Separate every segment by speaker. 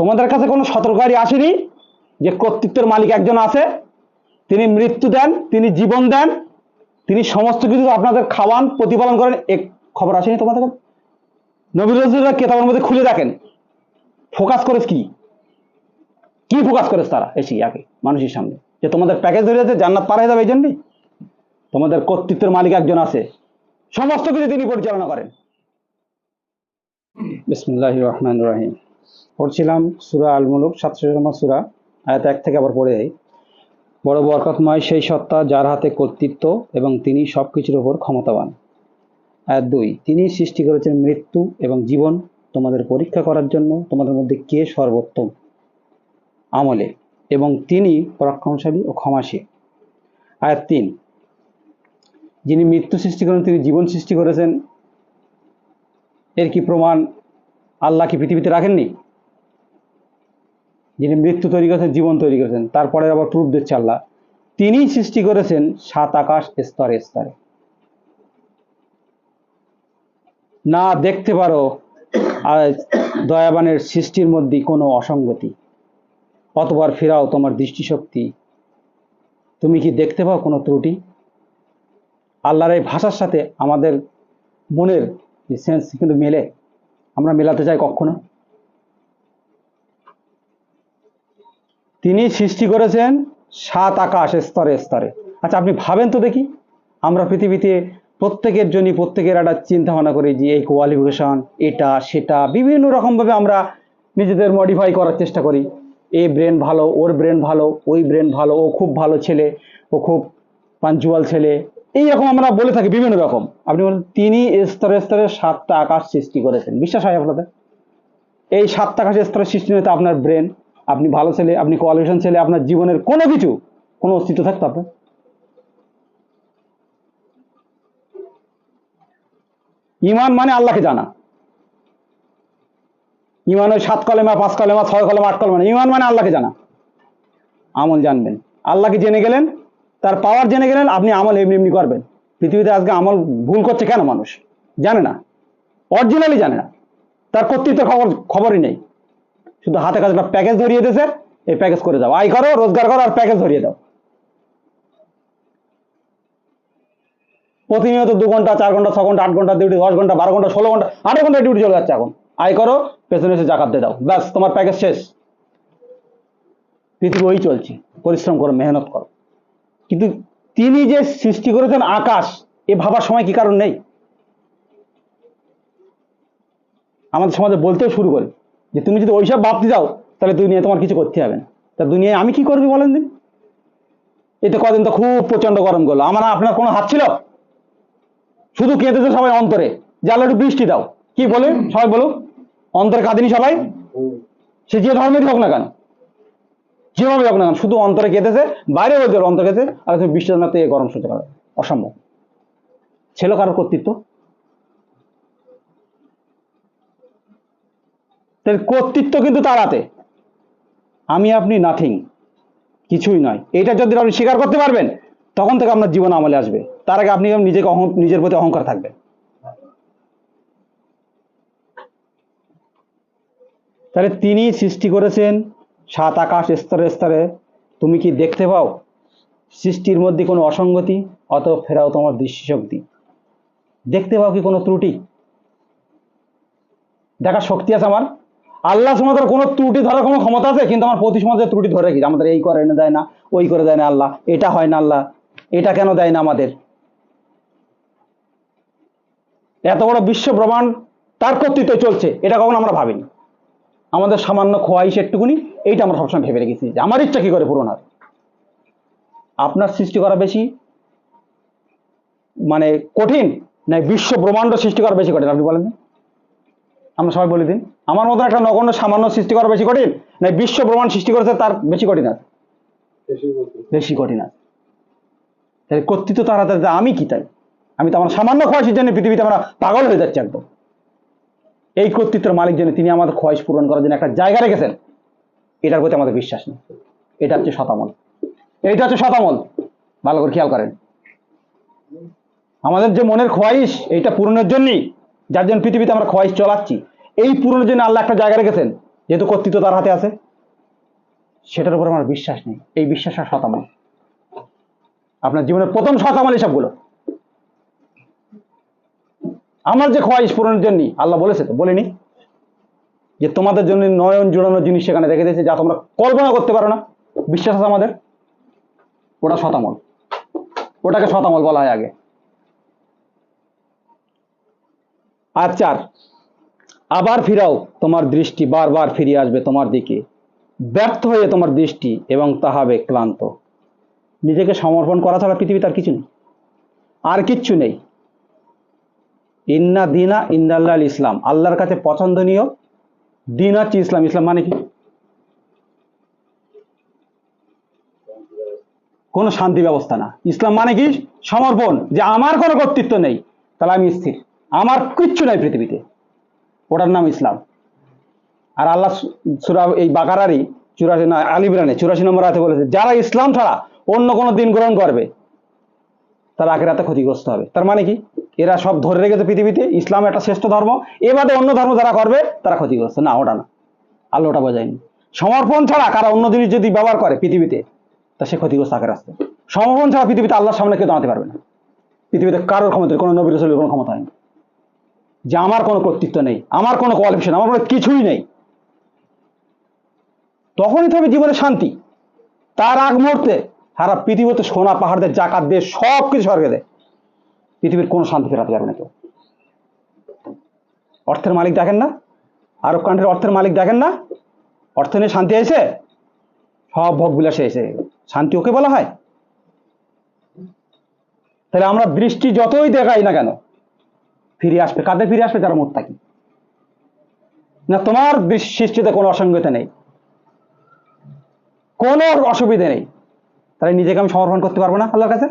Speaker 1: তোমাদের কাছে কোনো সতর্কারী আসেনি যে কর্তৃত্বের মালিক একজন আছে? তিনি মৃত্যু দেন, তিনি জীবন দেন, তিনি সমস্ত কিছু আপনাদের খাওয়ান, প্রতিপালন করেন এক খবর আসেনি তোমাদের কাছে? নবী কেতাবের মধ্যে খুলে দেখেন। ফোকাস করেছ কি? কি ফোকাস করেছ তারা? এসে আগে, মানুষের সামনে। যে তোমাদের প্যাকেজ ধরে যাচ্ছে, জান্নাত পার হয়ে যাবে এই জন্যই তোমাদের কর্তৃত্বের মালিক একজন আছে। সমস্ত কিছু তিনি পরিচালনা করেন। বিসমুল্লাহ রহমান রাহিম। পড়ছিলাম সুরা আল মুলুক সাতশো নম্বর সুরা, আয়াত এক থেকে আবার পড়ে যাই বড় বরকতময় সেই সত্তা যার হাতে কর্তৃত্ব এবং তিনি সব কিছুর ওপর ক্ষমতাবান। আয়াত দুই, তিনি সৃষ্টি করেছেন মৃত্যু এবং জীবন, তোমাদের পরীক্ষা করার জন্য তোমাদের মধ্যে কে সর্বোত্তম? আমলে, এবং তিনি পরাক্রমশালী ও ক্ষমাশীল। আয়াত তিন, যিনি মৃত্যু সৃষ্টি করেন, তিনি জীবন সৃষ্টি করেছেন, এর কি প্রমাণ? আল্লাহ কি পৃথিবীতে রাখেননি? যিনি মৃত্যু তৈরি করেছেন, জীবন তৈরি করেছেন, তারপরে আবার প্রুফ দিচ্ছে আল্লাহ। তিনি সৃষ্টি করেছেন সাত আকাশ স্তরে স্তরে। না দেখতে পারো আর দয়াবানের সৃষ্টির মধ্যে কোনো অসঙ্গতি। অতবার ফেরাও তোমার দৃষ্টিশক্তি। তুমি কি দেখতে পাও কোনো ত্রুটি? আল্লাহর এই ভাষার সাথে আমাদের মনের সেন্স কিন্তু মেলে। আমরা মেলাতে চাই কখনো? তিনি সৃষ্টি করেছেন সাত আকাশ স্তরে স্তরে। আচ্ছা আপনি ভাবেন তো দেখি। আমরা পৃথিবীতে প্রত্যেকের জন্য প্রত্যেকের একটা চিন্তা ভাবনা করি যে এই কোয়ালিফিকেশন এটা, সেটা, বিভিন্ন রকমভাবে আমরা নিজেদের মডিফাই করার চেষ্টা করি। এই ব্রেন ভালো, ওর ব্রেন ভালো, ওই ব্রেন ভালো, ও খুব ভালো ছেলে, ও খুব পাঞ্চুয়াল ছেলে এইরকম আমরা বলে থাকি বিভিন্ন রকম। আপনি বলেন, তিনি স্তরে স্তরে সাতটা আকাশ সৃষ্টি করেছেন। বিশ্বাস হয় আপনাদের? এই সাতটা আকাশের স্তরের সৃষ্টি নিতে আপনার ব্রেন আপনি ভালো ছেলে, আপনি কোয়ালিফিকেশন ছেলে, আপনার জীবনের কোনো কিছু, কোনো অস্তিত্ব থাকতো আপনার? ইমান মানে আল্লাহকে জানা। ইমান ওই সাত কলেমা, পাঁচ কলেমা, ছয় কলেমা, আট কলেমা। ইমান মানে আল্লাহকে জানা। আমল জানবেন। আল্লাহকে জেনে গেলেন তার পাওয়ার জেনে গেলেন, আপনি আমল এমনি এমনি করবেন। পৃথিবীতে আজকে আমল ভুল করছে কেন মানুষ? জানে না। অরিজিনালি জানে না। তার কর্তৃত্বের খবর, খবরই নেই। শুধু হাতে কাছে একটা প্যাকেজ ধরিয়ে দিয়েছে, এই প্যাকেজ করে দাও। আয় করো, রোজগার করো আর প্যাকেজ ধরিয়ে দাও। প্রতিনিয়ত দু ঘণ্টা, চার ঘণ্টা, ছ ঘণ্টা, আট ঘণ্টা ডিউটি দশ ঘণ্টা, বারো ঘণ্টা, ষোলো ঘণ্টা আঠারো ঘণ্টা ডিউটি চলে যাচ্ছে এখন। আয় করো, পেছনে এসে জাকাত দিয়ে দাও। ব্যাস, তোমার প্যাকেজ শেষ। পৃথিবী ওই চলছে। পরিশ্রম করো, মেহনত করো। কিন্তু তিনি যে সৃষ্টি করেছেন আকাশ, এ ভাবার সময় কি কারণ নেই? আমাদের সমাজে বলতেও শুরু করে যে, তুমি যদি ওইসব ভাবতে যাও, তাহলে দুনিয়ায় তোমার কিছু করতে হবে না। তা দুনিয়ায় আমি কি করবি বলেন দিন? এতে কদিন তো খুব প্রচণ্ড গরম করল আমার আপনার কোনো হাত ছিল? শুধু কেঁদেছে সবাই অন্তরে। যে একটু বৃষ্টি দাও। কি বলে? সবাই বলো অন্তরে কাঁদিনি সবাই? সে যে ধর্মেরই হোক না কেন। যেভাবে হোক না শুধু অন্তরে কেঁদেছে বাইরে বলতে পারো অন্তরে কেঁদে আর তুমি বৃষ্টি না এই গরম সহ্য করা অসম্ভব। ছিল কারোর কর্তৃত্ব? কর্তৃত্ব কিন্তু তার হাতে। আমি, আপনি নাথিং কিছুই নয়। এটা যদি আপনি স্বীকার করতে পারবেন, তখন থেকে আপনার জীবন আমলে আসবে। তার আগে আপনি নিজেকে নিজের প্রতি অহংকার থাকবে। তাহলে তিনি সৃষ্টি করেছেন সাত আকাশ স্তরে স্তরে তুমি কি দেখতে পাও? সৃষ্টির মধ্যে কোনো অসঙ্গতি? অত ফেরাও তোমার দৃষ্টিশক্তি। দেখতে পাও কি কোনো ত্রুটি? দেখার শক্তি আছে আমার। আল্লাহ সমাজের কোনো ত্রুটি ধরার কোনো ক্ষমতা আছে? কিন্তু আমার প্রতি সমাজের ত্রুটি ধরে কি আমাদের এই করে না, দেয় না, ওই করে দেয় না আল্লাহ। এটা হয় না আল্লাহ। এটা কেন দেয় না আমাদের? এত বড় বিশ্ব ব্রহ্মাণ্ড তার কর্তৃত্ব চলছে। এটা কখনো আমরা ভাবিনি। আমাদের সামান্য খোয়াইশ একটুকুনি এইটা আমরা সবসময় ভেবে রেখেছি যে আমার ইচ্ছা কি করে পূরণ হবে আপনার সৃষ্টি করা বেশি মানে কঠিন না বিশ্ব ব্রহ্মাণ্ড সৃষ্টি করা বেশি কঠিন আপনি বলেন আমরা সবাই বলে দিন আমার মতন একটা নগণ্য সামান্য সৃষ্টি করা বেশি কঠিন না বিশ্ব ব্রহ্মাণ্ড সৃষ্টি করেছে তার বেশি কঠিন আছে? বেশি কঠিন। আছে। তাহলে কর্তৃত্ব তার হাতে আমি কি তাই? আমি তো আমার সামান্য খোয়াইশের জন্য পৃথিবীতে আমরা পাগল হয়ে যাচ্ছি একদম। এই কর্তৃত্বের মালিক জন্য তিনি আমাদের খোয়াইশ পূরণ করার জন্য একটা জায়গা রেখেছেন। এটার প্রতি আমাদের বিশ্বাস নেই। এটা হচ্ছে শতামল এইটা হচ্ছে শতামল ভালো করে খেয়াল করেন। আমাদের যে মনের খোয়াইশ, এইটা পূরণের জন্যই যার জন্য পৃথিবীতে আমরা খোয়াইশ চলাচ্ছি, এই পূরণের জন্য আল্লাহ একটা জায়গা রেখেছেন, যেহেতু কর্তৃত্ব তার হাতে আছে। সেটার উপর আমার বিশ্বাস নেই। এই বিশ্বাসটা শতামল আপনার জীবনের প্রথম শতামল এসবগুলো। আমার যে খোয়াইশ পূরণের জন্য আল্লাহ বলেছে তো, বলেনি? যে তোমাদের জন্য নয়ন জোড়ানো জিনিস সেখানে রেখে দিয়েছে, যা তোমরা কল্পনা করতে পারো না। বিশ্বাস আছে আমাদের? ওটা শতামল। ওটাকে শতামল বলা হয় আগে। আর চার, আবার ফিরাও, তোমার দৃষ্টি বারবার ফিরে আসবে তোমার দিকে। ব্যর্থ হয়ে তোমার দৃষ্টি এবং তাহাবে ক্লান্ত। নিজেকে সমর্পণ করা ছাড়া পৃথিবীতে আর কিছু নেই। আর কিচ্ছু নেই। ইন্না দিনা ইন্দাল্লাহ ইসলাম। আল্লাহর কাছে পছন্দনীয় দিন হচ্ছে ইসলাম ইসলাম মানে কি? কোনো শান্তি ব্যবস্থা না। ইসলাম মানে কি? সমর্পণ, যে আমার কোনো কর্তৃত্ব নেই, তাহলে আমি স্থির। আমার কিচ্ছু নাই পৃথিবীতে। ওটার নাম ইসলাম। আর আল্লাহ সুরা এই বাকারারই চুরাশি না আলিবরানে চুরাশি নম্বর হাতে বলেছে, যারা ইসলাম ছাড়া অন্য কোনো দিন গ্রহণ করবে, তারা আখেরাতে ক্ষতিগ্রস্ত হবে। তার মানে কি? এরা সব ধরে রেখেছে পৃথিবীতে, ইসলাম একটা শ্রেষ্ঠ ধর্ম এবারে অন্য ধর্ম যারা করবে, তারা ক্ষতিগ্রস্ত। না, ওটা না। আল্লাহ ওটা বোঝায়নি। সমর্পণ ছাড়া কারা অন্য জিনিস যদি ব্যবহার করে পৃথিবীতে, তা সে ক্ষতিগ্রস্ত আখের আসতে সমর্পণ ছাড়া পৃথিবীতে আল্লাহর সামনে কেউ দাঁড়াতে পারবে না। পৃথিবীতে কারোর ক্ষমতা কোনো নবীর কোনো ক্ষমতা নেই যে আমার কোনো কর্তৃত্ব নেই, আমার কোনো কোয়ালিফিকেশন আমার কোনো কিছুই নেই। তখনই থাকবে জীবনে শান্তি। তার আগ মুহূর্তে সারা পৃথিবীতে সোনা, পাহাড়দের, জাকাত দিয়ে সব কিছু স্বর্গে দেয়। পৃথিবীর কোনো শান্তি ফেরাতে পারবে না কেউ। অর্থের মালিক দেখেন না, আরব কান্ট্রির অর্থের মালিক দেখেন না, অর্থ নিয়ে শান্তি এসে সব ভোগ বিলাসে এসে শান্তি ওকে বলা হয়? তাহলে আমরা দৃষ্টি যতই দেখাই না কেন, ফিরে আসবে। কাদের ফিরে আসবে যারা মোট থাকি না তোমার সৃষ্টিতে কোনো অসঙ্গতা নেই। কোনো অসুবিধে নেই। তাহলে নিজেকে আমি সমর্পণ করতে পারব না আল্লাহর কাছে?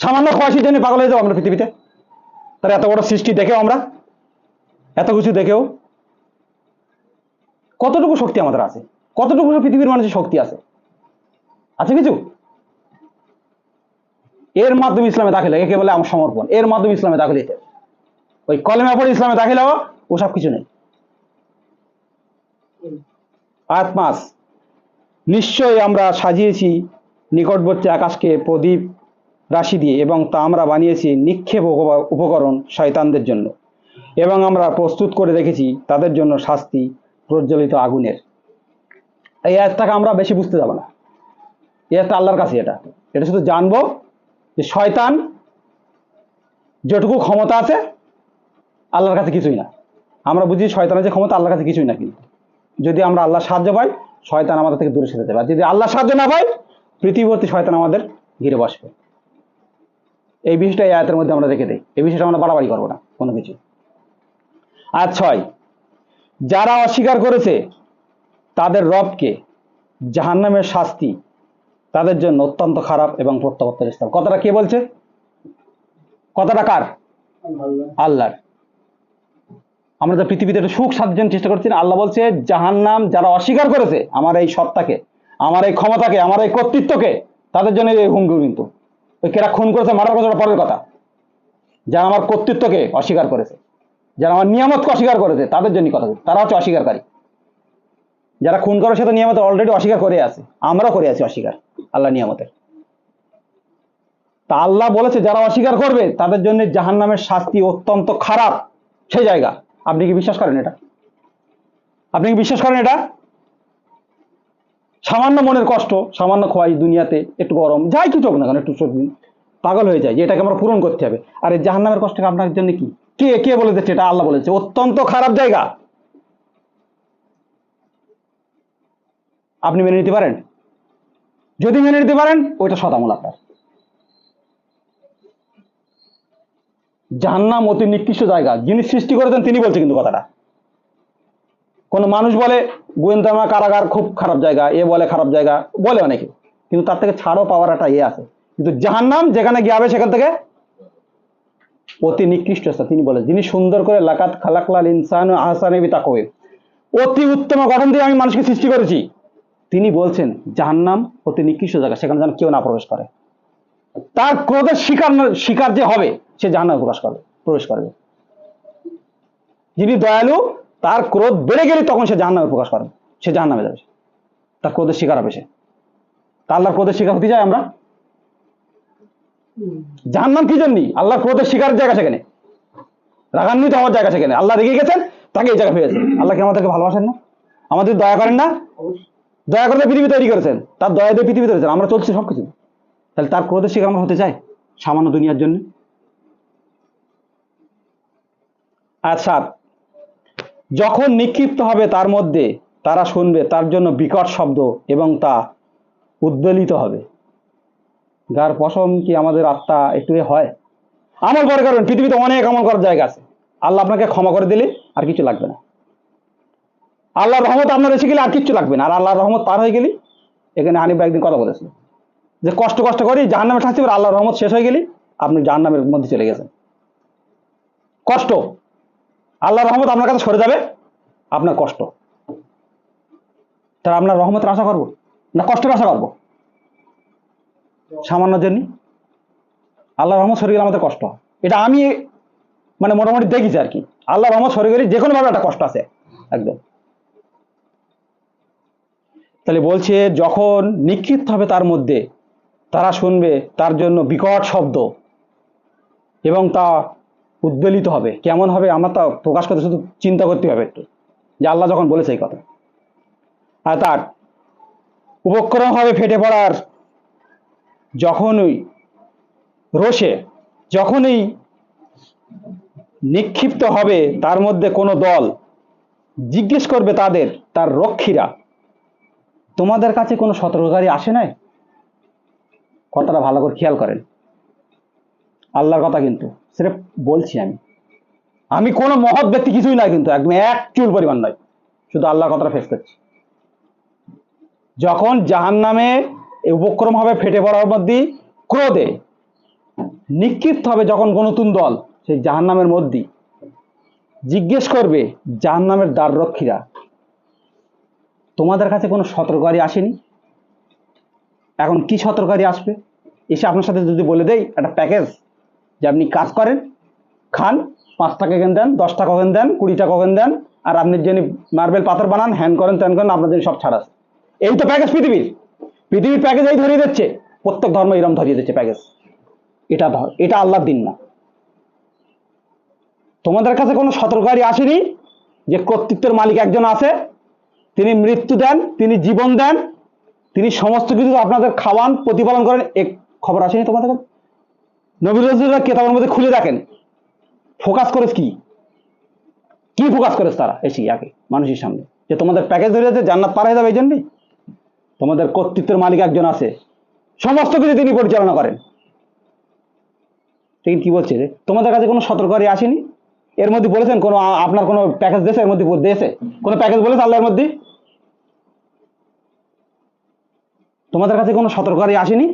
Speaker 1: সামান্য খোয়াশির জন্য পাগল হয়ে যাব আমরা পৃথিবীতে। তাহলে এত বড় সৃষ্টি দেখেও আমরা, এত কিছু দেখেও কতটুকু শক্তি আমাদের আছে? কতটুকু পৃথিবীর মানুষের শক্তি আছে? আছে কিছু? এর মাধ্যমে ইসলামে দাখিল একে বলে আমার সমর্পণ। এর মাধ্যমে ইসলামে দাখিল হইতে ওই কলেমা পড়ে ইসলামে দাখিল হওয়া ওসব কিছু নেই। আয়াত পাঁচ, নিশ্চয়ই আমরা সাজিয়েছি নিকটবর্তী আকাশকে প্রদীপ রাশি দিয়ে এবং তা আমরা বানিয়েছি নিক্ষেপ উপকরণ শয়তানদের জন্য। এবং আমরা প্রস্তুত করে রেখেছি তাদের জন্য শাস্তি প্রজ্বলিত আগুনের। এই আয়াতটাকে আমরা বেশি বুঝতে যাব না। এই আয়াতটা আল্লাহর কাছে এটা। এটা শুধু জানব যে শয়তান যেটুকু ক্ষমতা আছে আল্লাহর কাছে কিছুই না। আমরা বুঝি শয়তানের যে ক্ষমতা আল্লাহর কাছে কিছুই না কিন্তু। যদি আমরা আল্লাহ সাহায্য পাই, শয়তান আমাদের থেকে দূরে সরে যাবে। আর যদি আল্লাহ সাহায্য না পাই, পৃথিবীবর্তী শয়তান আমাদের ঘিরে বসবে। এই বিষয়টা এই আয়াতের মধ্যে আমরা রেখে দিই। এই বিষয়টা আমরা বাড়াবাড়ি করব না কোনো কিছু। আর ছয় যারা অস্বীকার করেছে তাদের রবকে জাহান্নামের শাস্তি তাদের জন্য অত্যন্ত খারাপ এবং প্রত্যাবর্তনের স্থল কথাটা কে বলছে? কথাটা কার? আল্লাহর। আমরা তো পৃথিবীতে একটা সুখ জন্য চেষ্টা করছি না। আল্লাহ বলছে জাহান্নাম যারা অস্বীকার করেছে আমার এই সত্তাকে আমার এই ক্ষমতাকে আমার এই কর্তৃত্বকে তাদের জন্য এই হুমকি কিন্তু। ওই কেরা খুন করেছে মারার কথা পরের কথা? যারা আমার কর্তৃত্বকে অস্বীকার করেছে, যারা আমার নিয়ামতকে অস্বীকার করেছে, তাদের জন্য কথা তারা হচ্ছে অস্বীকারী যারা খুন করে সে তো নিয়ামত অলরেডি অস্বীকার করে আছে। আমরাও করে আছি অস্বীকার, আল্লাহ নিয়ামতের। তা আল্লাহ বলেছে, যারা অস্বীকার করবে, তাদের জন্য জাহান্নামের শাস্তি অত্যন্ত খারাপ। সেই জায়গা। আপনি কি বিশ্বাস করেন এটা? আপনি কি বিশ্বাস করেন এটা? সামান্য মনের কষ্ট, সামান্য খোয়াই দুনিয়াতে একটু গরম, যাই কিছু হোক না কেন, একটু সর্দি, পাগল হয়ে যায়, যে এটাকে আমরা পূরণ করতে হবে। আর এই জাহান্নামের কষ্টকে আপনার জন্য কি? কে কে বলে দিচ্ছে এটা? আল্লাহ বলেছে। অত্যন্ত খারাপ জায়গা। আপনি মেনে নিতে পারেন? যদি মেনে নিতে পারেন, ওইটা শতামূল আপনার। জাহান্নাম অতি নিকৃষ্ট জায়গা। যিনি সৃষ্টি করেছেন, তিনি বলছে কিন্তু কথাটা। কোন মানুষ বলে গোয়েন্দামা কারাগার খুব খারাপ জায়গা। এ বলে খারাপ জায়গা, বলে অনেকে। কিন্তু তার থেকে ছাড়ও পাওয়ার একটা ইয়ে আছে। কিন্তু জাহান্নাম যেখানে গিয়ে হবে সেখান থেকে অতি নিকৃষ্ট তিনি বলে, যিনি সুন্দর করে লাকাত খালাকলাল ইনসান আহসানে বিতাকবে অতি উত্তম গঠন দিয়ে আমি মানুষকে সৃষ্টি করেছি। তিনি বলছেন, জাহান্নাম অতি নিকৃষ্ট জায়গা, সেখানে যেন কেউ না প্রবেশ করে। তার ক্রোধের শিকার শিকার যে হবে, সে জাহান্নামে প্রকাশ করবে, প্রবেশ করবে। যিনি দয়ালু তার ক্রোধ বেড়ে গেলে তখন সে জাহান্নামে প্রকাশ করবে সে জাহান নামে যাবে তার ক্রোধের শিকার হবে সে। তা আল্লাহর ক্রোধের শিকার হতে যায় আমরা? জাহান নাম কি জন্যই আল্লাহর ক্রোধের শিকার জায়গা সেখানে। রাগান্বিত হওয়ার জায়গা সেখানে। আল্লাহ রেগে গেছেন তাকে এই জায়গা পেয়েছে আল্লাহ কি আমাদেরকে ভালোবাসেন না? আমাদের দয়া করেন না? দয়া করে পৃথিবী তৈরি করেছেন। তার দয়া দিয়ে পৃথিবী তৈরি আমরা চলছি সব কিছু তাহলে তার ক্রোধের শিকার আমরা হতে চাই? সামান্য দুনিয়ার জন্য? আচ্ছা যখন নিক্ষিপ্ত হবে তার মধ্যে তারা শুনবে, তার জন্য বিকট শব্দ এবং তা উদ্বেলিত হবে। যার পশম কি আমাদের আত্মা একটু হয়? আমল করে কারণ পৃথিবীতে অনেক আমল করার জায়গা আছে। আল্লাহ আপনাকে ক্ষমা করে দিলে আর কিছু লাগবে না। আল্লাহর রহমত আপনার এসে গেলে আর কিচ্ছু লাগবে না। আর আল্লাহর রহমত পার হয়ে গেলি এখানে হানিফ একদিন কথা বলেছিল যে কষ্ট কষ্ট করি জাহান নামে থাকতে পারে আল্লাহর রহমত শেষ হয়ে গেলি আপনি জাহান নামের মধ্যে চলে গেছেন। কষ্ট। আল্লাহর রহমত আপনার কাছে সরে যাবে? আপনার কষ্ট। তাহলে আপনার রহমতের আশা করব? না কষ্টের আশা করব? সামান্য জন্য। আল্লাহ রহমত সরে গেলে আমাদের কষ্ট এটা আমি মানে মোটামুটি দেখেছি আর কি। আল্লাহ রহমত সরে গেলে যে কোনো ভাবে একটা কষ্ট আছে, একদম। তাহলে বলছে, যখন নিক্ষিপ্ত হবে তার মধ্যে, তারা শুনবে তার জন্য বিকট শব্দ এবং তা উদ্বেলিত হবে। কেমন হবে আমার তা প্রকাশ করতে শুধু চিন্তা করতে হবে একটু। যে আল্লাহ যখন বলেছে এই কথা। আর তার উপক্রম হবে ফেটে পড়ার যখনই রোষে, যখনই নিক্ষিপ্ত হবে তার মধ্যে কোনো দল জিজ্ঞেস করবে তাদের, তার রক্ষীরা, তোমাদের কাছে কোনো সতর্ককারী আসে নাই? কথাটা ভালো করে খেয়াল করেন। আল্লাহর কথা কিন্তু, সেটা বলছি আমি। আমি কোনো মহৎ ব্যক্তি কিছুই না কিন্তু, একদম এক চুল পরিমাণ নয়। শুধু আল্লাহর কথাটা ফেস করছি। যখন জাহান নামে উপক্রম হবে, ফেটে পড়ার মধ্যে ক্রোধে, নিক্ষিপ্ত হবে যখন কোনো নতুন দল, সেই জাহান নামের মধ্যে, জিজ্ঞেস করবে জাহান নামের দ্বার রক্ষীরা তোমাদের কাছে কোনো সতর্ককারী আসেনি? এখন কি সতর্ককারী আসবে? এসে আপনার সাথে যদি বলে দেই, একটা প্যাকেজ যে আপনি কাজ করেন, খান, পাঁচ টাকা কেন দেন, দশ টাকা কেন দেন, কুড়ি টাকা কেন দেন, আর আপনি যিনি মার্বেল পাথর বানান হ্যান্ড করেন, ত্যান করেন, আপনার জন্য সব ছাড় আছে। এই তো প্যাকেজ পৃথিবীর। পৃথিবীর প্যাকেজ এই ধরিয়ে দিচ্ছে। প্রত্যেক ধর্ম এরম ধরিয়ে দিচ্ছে প্যাকেজ এটা এটা আল্লাহর দিন না। তোমাদের কাছে কোনো সতর্ককারী আসেনি যে কর্তৃত্বের মালিক একজন আছে, তিনি মৃত্যু দেন, তিনি জীবন দেন, তিনি সমস্ত কিছু আপনাদের খাওয়ান, প্রতিপালন করেন এক খবর আসেনি তোমাদের কাছে? নবী রসুলরা কেতাবের মধ্যে খুলে দেখেন ফোকাস করেছ কি? কি ফোকাস করেছ তারা? এসে আগে মানুষের সামনে। যে তোমাদের প্যাকেজ ধরে যাচ্ছে জান্নাত পার হয়ে যাবে এই জন্যই তোমাদের কর্তৃত্বের মালিক একজন আছে। সমস্ত কিছু তিনি পরিচালনা করেন। তিনি কি বলছে তোমাদের কাছে কোনো সতর্ককারী আসেনি? এর মধ্যে বলেছেন, কোনো আপনার কোনো প্যাকেজ দিয়েছে? এর মধ্যে দিয়েছে? কোনো প্যাকেজ বলেছে আল্লাহর মধ্যে? তোমাদের কাছে কোনো সতর্ককারী আসেনি?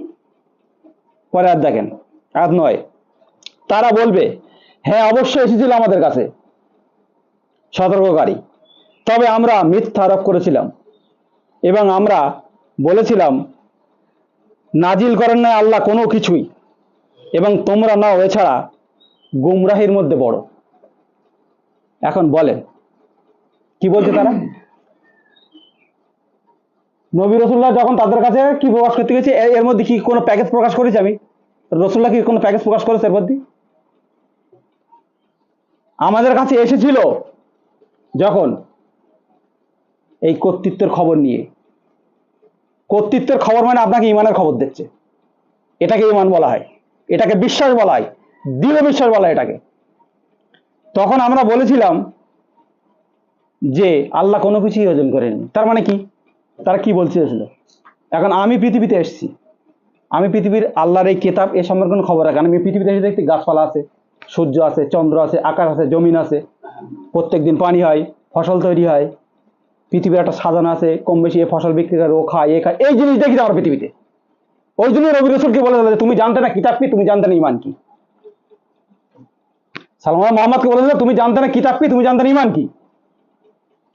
Speaker 1: পরে আর দেখেন। আর নয়। তারা বলবে হ্যাঁ অবশ্যই এসেছিল আমাদের কাছে। সতর্ককারী। তবে আমরা মিথ্যা আরোপ করেছিলাম এবং আমরা বলেছিলাম, নাজিল করেন না আল্লাহ কোনো কিছুই এবং তোমরা নাও এছাড়া গুমরাহির মধ্যে বড় এখন বলেন, কি বলছে তারা? নবী রসুল্লাহ যখন তাদের কাছে কি প্রকাশ করতে গেছে এর মধ্যে কি কোনো প্যাকেজ প্রকাশ করেছি আমি? রসুল্লাহ কি কোনো প্যাকেজ প্রকাশ করেছে এর মধ্যে? আমাদের কাছে এসেছিল যখন এই কর্তৃত্বের খবর নিয়ে। কর্তৃত্বের খবর মানে আপনাকে ইমানের খবর দিচ্ছে। এটাকে ইমান বলা হয়। এটাকে বিশ্বাস বলা হয়। দৃঢ় বিশ্বাস বলা হয় এটাকে। তখন আমরা বলেছিলাম যে আল্লাহ কোনো কিছুই ওজন করেনি। তার মানে কি? তারা কি বলছিল এখন আমি পৃথিবীতে এসেছি। আমি পৃথিবীর আল্লাহর এই কেতাব এ সম্পর্কে কোনো খবর রাখি আমি পৃথিবীতে এসে দেখছি গাছপালা আছে, সূর্য আছে, চন্দ্র আছে, আকাশ আছে, জমিন আছে। প্রত্যেক দিন পানি হয়, ফসল তৈরি হয়। পৃথিবীর একটা সাজানো আছে, কম বেশি এ ফসল বিক্রি করে ও খায়, এ খায়। এই জিনিস দেখি আমরা পৃথিবীতে। ওই জন্য রবি রসুলকে বলে দিল যে, তুমি জানতে না কিতাব কি? তুমি জানতে না ইমান কি? সালমান মোহাম্মদকে বলে তুমি জানতে না কিতাব কি? তুমি জানতে না ইমান কি?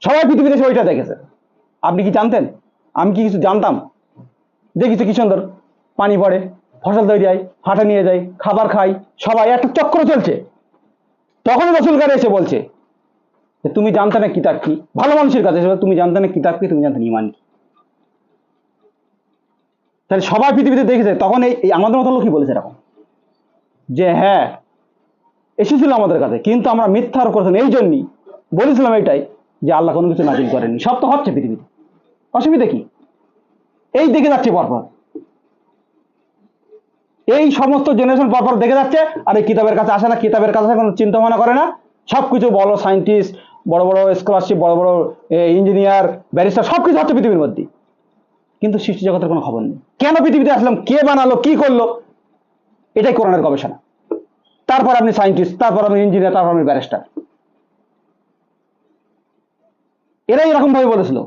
Speaker 1: সবাই পৃথিবীতে এসে ওইটা দেখেছে। আপনি কি জানতেন? আমি কি কিছু জানতাম? তো কি সুন্দর। পানি পড়ে, ফসল তৈরি হয়, হাটে নিয়ে যায়, খাবার খাই, সবাই একটা চক্র চলছে। তখন রসুলকার এসে বলছে যে, তুমি জানতে না কিতাব কি? ভালো মানুষের কাছে তুমি জানতে না কিতাব কি? তুমি জানতে না ইমান কি? তাহলে সবাই পৃথিবীতে দেখেছে, তখন এই এই আমাদের মতো লোকই বলেছে এরকম। যে হ্যাঁ এসেছিল আমাদের কাছে, কিন্তু আমরা মিথ্যার করেছেন এই জন্যই বলেছিলাম এইটাই যে, আল্লাহ কোনো কিছু নাজিল করেনি সব তো হচ্ছে পৃথিবীতে। অসুবিধা কি? এই দেখে যাচ্ছে পরপর। এই সমস্ত জেনারেশন পরপর দেখে যাচ্ছে, আর এই কিতাবের কাছে আসে না, কিতাবের কাছে কোনো চিন্তা ভাবনা করে না। সব কিছু বড় সায়েন্টিস্ট বড় বড় স্কলারশিপ বড় বড় ইঞ্জিনিয়ার ব্যারিস্টার সব কিছু হচ্ছে পৃথিবীর মধ্যে কিন্তু সৃষ্টি জগতের কোনো খবর নেই। কেন পৃথিবীতে আসলাম? কে বানালো? কি করল? এটাই কোরআনের গবেষণা। তারপর আপনি সায়েন্টিস্ট তারপর আপনি ইঞ্জিনিয়ার তারপর আপনি ব্যারিস্টার এরাই এরকম ভাবে বলেছিল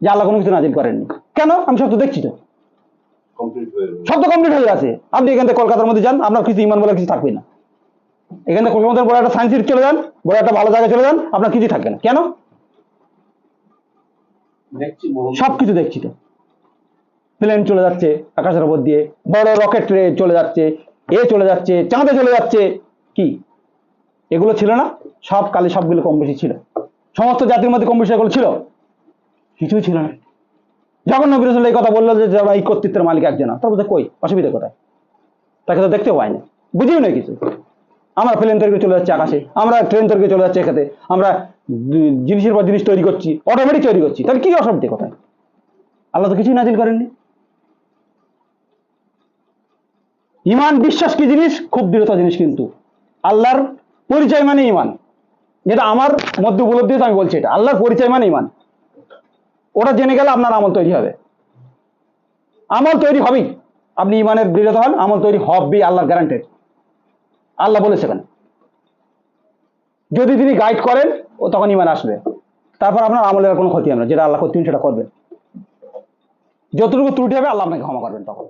Speaker 1: যে আল্লাহ কোনো কিছু নাজিল করেননি। কেন? আমি সব তো দেখছি তো। সব তো কমপ্লিট হয়ে গেছে। আপনি এখান থেকে কলকাতার মধ্যে যান আপনার কিছু ইমান বলে কিছু থাকবে না। এখান থেকে কলকাতার বড় একটা সায়েন্স চলে যান বড় একটা ভালো জায়গায় চলে যান আপনার কিছুই থাকবে না। কেন? সব কিছু দেখছি তো। প্লেন চলে যাচ্ছে আকাশের উপর দিয়ে বড় রকেট চলে যাচ্ছে এ চলে যাচ্ছে চাঁদে চলে যাচ্ছে। কি? এগুলো ছিল না? সব কালে সবগুলো কম বেশি ছিল। সমস্ত জাতির মধ্যে কম বেশি এগুলো ছিল? কিছুই ছিল না। যখন নবী রসুল এই কথা বলল যে এই কর্তৃত্বের মালিক একজন তার বলতে কই? অসুবিধা কোথায়? তাকে তো দেখতেও পাই না বুঝিও না কিছু। আমরা প্লেন তৈরি চলে যাচ্ছি আকাশে। আমরা ট্রেন তৈরি চলে যাচ্ছি এখানে। আমরা জিনিসের পর জিনিস তৈরি করছি অটোমেটিক তৈরি করছি। তাহলে কি অসুবিধা কোথায়? আল্লাহ তো কিছুই নাজিল করেননি। ইমান বিশ্বাস কি জিনিস? খুব দৃঢ়তা জিনিস কিন্তু। আল্লাহর পরিচয় মানে ইমান। যেটা আমার মধ্যে উপলব্ধি আমি বলছি এটা। আল্লাহর পরিচয় মানে ইমান। ওটা জেনে গেলে আপনার আমল তৈরি হবে। আমল তৈরি হবেই। আপনি ইমানের দৃঢ়তা হন, আমল তৈরি হবে, আল্লাহর গ্যারান্টেড আল্লাহ বলেছে কেন যদি তিনি গাইড করেন, ও তখন ইমান আসবে। তারপর আপনার আমলের কোনো ক্ষতি হবে না, যেটা আল্লাহ করতেন সেটা করবেন। যতটুকু ত্রুটি হবে, আল্লাহ আপনাকে ক্ষমা করবেন তখন।